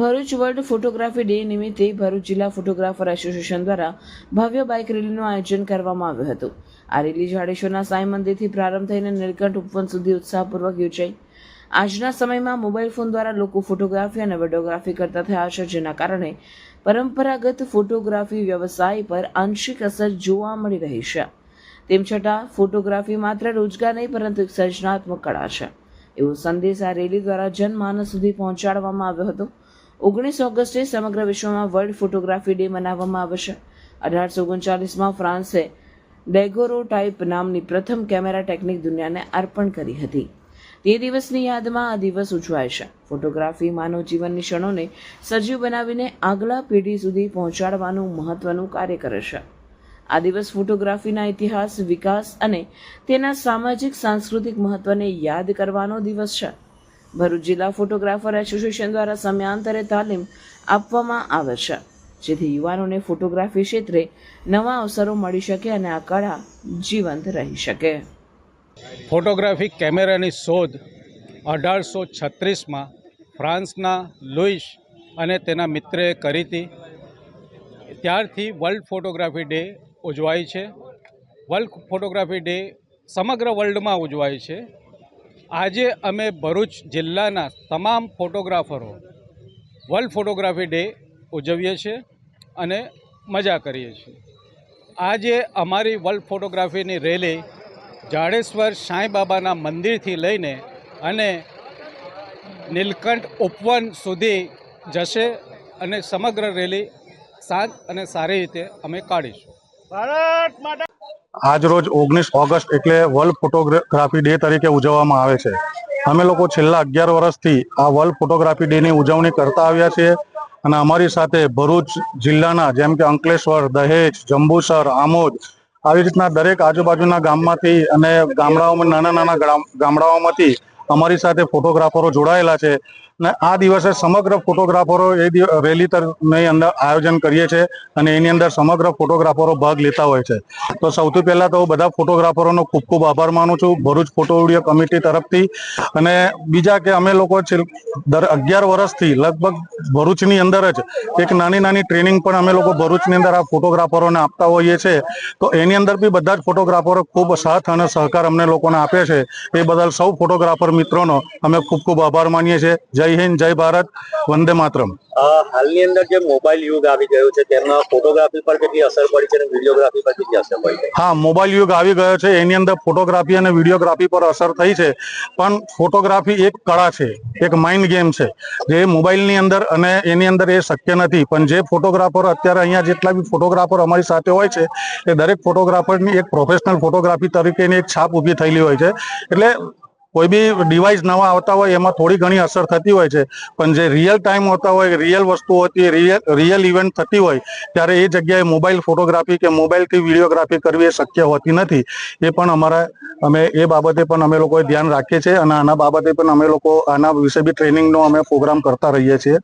Bharuch world photography day નિમિત્તે ભરૂચ જિલ્લા photographer association દ્વારા ભવ્ય બાઇક રેલીનું આયોજન કરવામાં આવ્યું હતું. આ રેલી જાડેશ્વરના સાંઈ મંદિરથી પ્રારંભ થઈને નીલકંઠ ઉપવન સુધી ઉત્સાહપૂર્વક યોજાઈ. આજના સમયમાં મોબાઈલ ફોન દ્વારા લોકો ફોટોગ્રાફી અને વિડીયોગ્રાફી કરતા થયા છે જેના કારણે પરંપરાગત ફોટોગ્રાફી વ્યવસાય પર આંશિક અસર જોવા મળી રહી છે. તેમ છતાં ફોટોગ્રાફી માત્ર રોજગાર નહીં, પરંતુ એક સર્જનાત્મક કળા છે. એવો સંદેશ આ રેલી દ્વારા જનમાનસ સુધી પહોંચાડવામાં આવ્યો હતો. ઓગણીસ ઓગસ્ટે સમગ્ર વિશ્વમાં વર્લ્ડ ફોટોગ્રાફી ડે મનાવવામાં આવશે અઢારસો ઓગણચાલીસમાં ફ્રાન્સે ડેગોરો ટાઈપ નામની પ્રથમ કેમેરા ટેકનિક દુનિયાને અર્પણ કરી હતી. તે દિવસની યાદમાં આ દિવસ ઉજવાય છે. ફોટોગ્રાફી માનવ જીવનની ક્ષણોને સજીવ બનાવીને આગલા પેઢી સુધી પહોંચાડવાનું મહત્વનું કાર્ય કરે છે. આ દિવસ ફોટોગ્રાફીના ઇતિહાસ, વિકાસ અને તેના સામાજિક, સાંસ્કૃતિક મહત્વને યાદ કરવાનો દિવસ છે. ભરૂચ જિલ્લા ફોટોગ્રાફર એસોસિએશન દ્વારા સમયાંતરે તાલીમ આપવામાં આવે છે, જેથી યુવાનોને ફોટોગ્રાફી ક્ષેત્રે નવા અવસરો મળી શકે અને આ કળા જીવંત રહી શકે. ફોટોગ્રાફી કેમેરાની શોધ અઢારસો છત્રીસમાં ફ્રાન્સના લુઈસ અને તેના મિત્રએ કરી હતી. ત્યારથી વર્લ્ડ ફોટોગ્રાફી ડે ઉજવાય છે. વર્લ્ડ ફોટોગ્રાફી ડે સમગ્ર વર્લ્ડમાં ઉજવાય છે. આજે અમે ભરૂચ જિલ્લાના તમામ ફોટોગ્રાફરો વર્લ્ડ ફોટોગ્રાફી ડે ઉજવીએ છીએ અને મજા કરીએ છીએ. આજે અમારી વર્લ્ડ ફોટોગ્રાફીની રેલી જાડેશ્વર સાંઈ બાબાના મંદિરથી લઈને અને નીલકંઠ ઉપવન સુધી જશે અને સમગ્ર રેલી શાંત અને સારી રીતે અમે કાઢીશું. આજ રોજ ઓગણીસ ઓગસ્ટ એટલે વર્લ્ડ ફોટોગ્રાફી ડે તરીકે ઉજવવામાં આવે છે. અમે લોકો છેલ્લા અગિયાર વર્ષથી આ વર્લ્ડ ફોટોગ્રાફી ડેની ઉજવણી કરતા આવ્યા છીએ અને અમારી સાથે ભરૂચ જિલ્લાના જેમ કે અંકલેશ્વર, દહેજ, જંબુસર, આમોદ આવી રીતના દરેક આજુબાજુના ગામમાંથી અને ગામડાઓમાં નાના નાના ગામડાઓમાંથી અમારી સાથે ફોટોગ્રાફરો જોડાયેલા છે. અને આ દિવસે સમગ્ર ફોટોગ્રાફરો એ રેલી તરની અંદર આયોજન કરીએ છીએ અને એની અંદર સમગ્ર ફોટોગ્રાફરો ભાગ લેતા હોય છે. તો સૌથી પહેલાં તો બધા ફોટોગ્રાફરોનો ખૂબ ખૂબ આભાર માનું છું. ભરૂચ ફોટો વીડિયો કમિટી તરફથી અને બીજા કે અમે લોકો દર અગિયાર વર્ષથી લગભગ ભરૂચની અંદર જ એક નાની નાની ટ્રેનિંગ પણ અમે લોકો ભરૂચની અંદર આ ફોટોગ્રાફરોને આપતા હોઈએ છીએ. તો એની અંદર બી બધા જ ફોટોગ્રાફરો ખૂબ સાથ અને સહકાર અમને લોકોને આપે છે. એ બદલ સૌ ફોટોગ્રાફર મિત્રોનો અમે ખૂબ ખૂબ આભાર માનીએ છીએ. જય હિન્દ જય ભારત વંદે માતરમ. હાલની અંદર જે મોબાઈલ યુગ આવી ગયો છે તેમાં ફોટોગ્રાફી પર કેટલી અસર પડી છે અને વિડીયોગ્રાફી પર કેટલી અસર પડી છે? હા મોબાઈલ યુગ આવી ગયો છે એની અંદર ફોટોગ્રાફી અને વિડીયોગ્રાફી પર અસર થઈ છે પણ ફોટોગ્રાફી એક કળા છે એક માઇન્ડ ગેમ છે જે મોબાઈલની અંદર અને એની અંદર એ શક્ય નથી પણ જે ફોટોગ્રાફર અત્યારે અહીંયા જેટલા બી ફોટોગ્રાફર અમારી સાથે હોય છે એ દરેક ફોટોગ્રાફરની એક પ્રોફેશનલ ફોટોગ્રાફી તરીકેની એક છાપ ઊભી થયેલી હોય છે એટલે કોઈ બી ડિવાઇસ નવા આવતા હોય, એમાં થોડી ઘણી અસર થતી હોય છે. પણ જે રિયલ ટાઈમ હોતા હોય રિયલ વસ્તુ હોતી રિયલ રિયલ ઇવેન્ટ થતી હોય, ત્યારે એ જગ્યાએ મોબાઈલ ફોટોગ્રાફી કે મોબાઈલથી વિડીયોગ્રાફી કરવી એ શક્ય હોતી નથી. એ પણ અમારા, અમે એ બાબતે પણ અમે લોકોએ ધ્યાન રાખીએ છીએ અને આના બાબતે પણ અમે લોકો આના વિશે બી ટ્રેનિંગનો અમે પ્રોગ્રામ કરતા રહીએ છીએ.